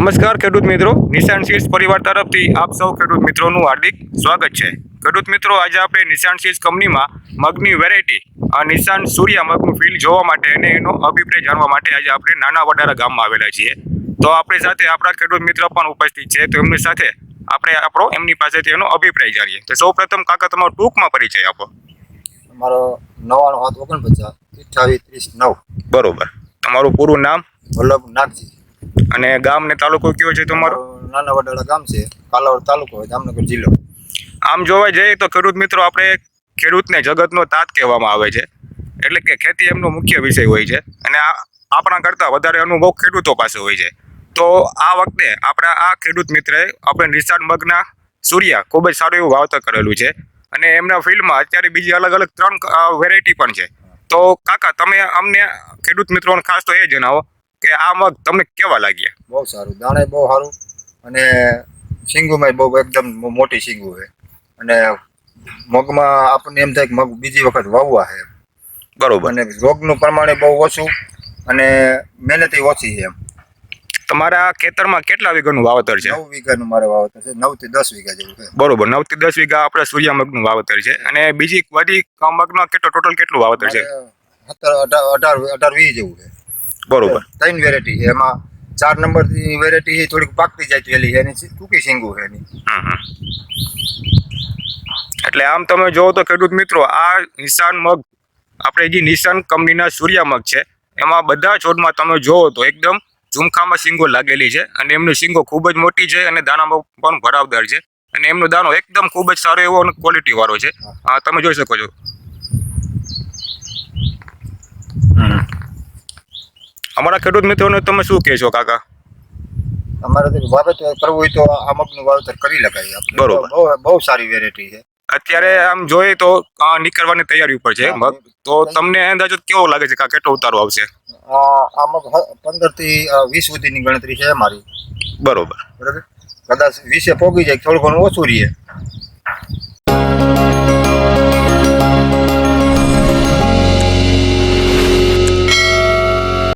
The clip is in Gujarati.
નમસ્કાર ખેડૂત મિત્રો. નિશાન સીડ્સ પરિવાર તરફથી આપ સૌ ખેડૂત મિત્રોનું હાર્દિક સ્વાગત છે. ખેડૂત મિત્રો આજે આપણે નિશાન સીડ્સ કંપનીમાં મગની વેરાયટી નિશાન સૂર્યા મગનું ફીલ જોવા માટે અને એનો અભિપ્રાય જાણવા માટે આજે આપણે નાના વડારા ગામમાં આવેલા છીએ. તો આપણી સાથે આપણા ખેડૂત મિત્ર પણ ઉપસ્થિત છે. તો એમની સાથે આપણે આપણો એમની પાસેથી એનો અભિપ્રાય જાણીએ. તો સૌ પ્રથમ કાકા તમારો ટૂંકમાં પરિચય આપો. મારો નવાણું હાથ ઓગણપચાસ અઠ્ઠાવીસ ત્રીસ નવ. બરોબર. તમારું પૂરું નામ? વલ્લભ નાગજી. અને ગામ ને તાલુકો કયો છે તમારો? નાના વડાળા ગામ છે કાલાવડ તાલુકો જામનગર જિલ્લો. આમ જોવા જઈએ તો ખેડૂત મિત્રો આપણે ખેડૂતને જગતનો તાત કહેવામાં આવે છે. એટલે કે ખેતી એમનો મુખ્ય વિષય હોય છે. અને આ આપણા કરતાં વધારે અનુભવ ખેડૂતો પાસે હોય છે. તો આ વખતે આપણા આ ખેડૂત મિત્રએ આપણે નિશાન મગના સૂર્યા ખૂબ જ સારું એવું વાવતર કરેલું છે. અને એમના ફિલ્ડમાં અત્યારે બીજી અલગ અલગ ત્રણ વેરાયટી પણ છે. તો કાકા તમે અમને ખેડૂત મિત્રોને ખાસ તો એ જણાવો કે આ મગ તમને કેવા લાગ્યા? બહુ સારું દાણે બહુ સારું અને સિંગુમાં બહુ એકદમ મોટી સિંગુ છે. અને મગમાં આપણને એમ થાય કે મગ બીજી વખત વાવવા છે બરોબર. અને રોગનું પ્રમાણે બહુ ઓછું અને મહેનત ઓછી છે એમ. તમારા ખેતરમાં કેટલા વીઘાનું વાવતર છે? નવ વીઘાનું મારે વાવતર છે નવથી દસ વીઘા જેવું છે. બરોબર નવથી દસ વીઘા આપણે સૂર્યમગનું વાવતર છે. અને બીજી બધી મગનો કેટલો ટોટલ કેટલું વાવતર છે? સત્તર અઢાર અઢાર અઢાર વીસ જેવું છે. બરોબર. ત્રણ વેરાયટી છે. એમાં ચાર નંબરની વેરાયટી છે થોડીક પાકતી જાય વેલી છે. એની ટૂંકી સિંગુ છે એની. એટલે આમ તમે જોવો તો ખેડૂત મિત્રો આ નિશાન મગ આપણે જે નિશાન કંપનીના સૂર્યા મગ છે એમાં બધા છોડમાં તમે જોવો તો એકદમ ઝુમખામાં સિંગો લાગેલી છે અને એમનો સિંગો ખૂબ જ મોટી છે અને દાણામાં પણ ભરાવદાર છે. અને એમનો દાણો એકદમ ખૂબ જ સારો એવો અને ક્વોલિટી વાળો છે. તમે જોઈ શકો છો. અમારા ખેડૂત મિત્રોને તમે શું કહેશો કાકા? અમારે તો વાવેતર કરવું હોય તો આ મગનું વાવેતર કરી લગાય બરોબર. બહુ બહુ સારી વેરાયટી છે. અત્યારે આમ જોઈએ તો નીકળવાની તૈયારી ઉપર છે મગ તો તમને અંદાજો કેવો લાગે છે કે આ કેટલો ઉતારો આવશે? આ મગ પંદરથી વીસ સુધીની ગણતરી છે મારી બરોબર. બરાબર? કદાચ વીસે પોગી જાય થોડું ઘણું ઓછું રહીએ